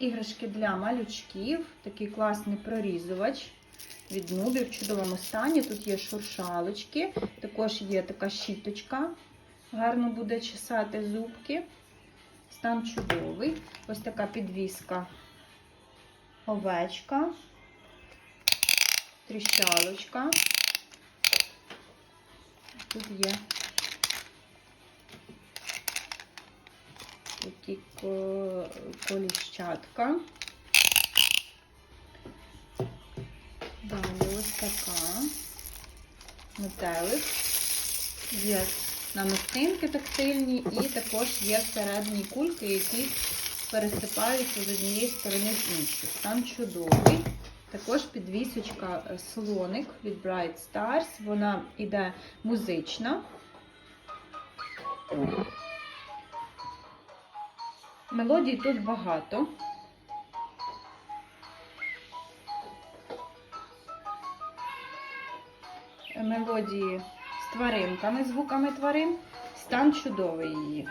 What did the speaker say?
Іграшки для малючків. Такий класний прорізувач від нуби в чудовому стані. Тут є шуршалочки, також є така щіточка. Гарно буде чесати зубки. Стан чудовий. Ось така підвіска. Овечка. Тріщалочка. Тут є такі ко- коліщатка. Далі ось така. Метелик. Є намистинки тактильні і також є всередині кульки, які пересипаються з однієї сторони в іншу. Там чудовий. Також підвісочка е, слоник від Bright Stars. Вона іде музична. Мелодій тут багато. Мелодії з тваринками, звуками тварин. Стан чудовий її.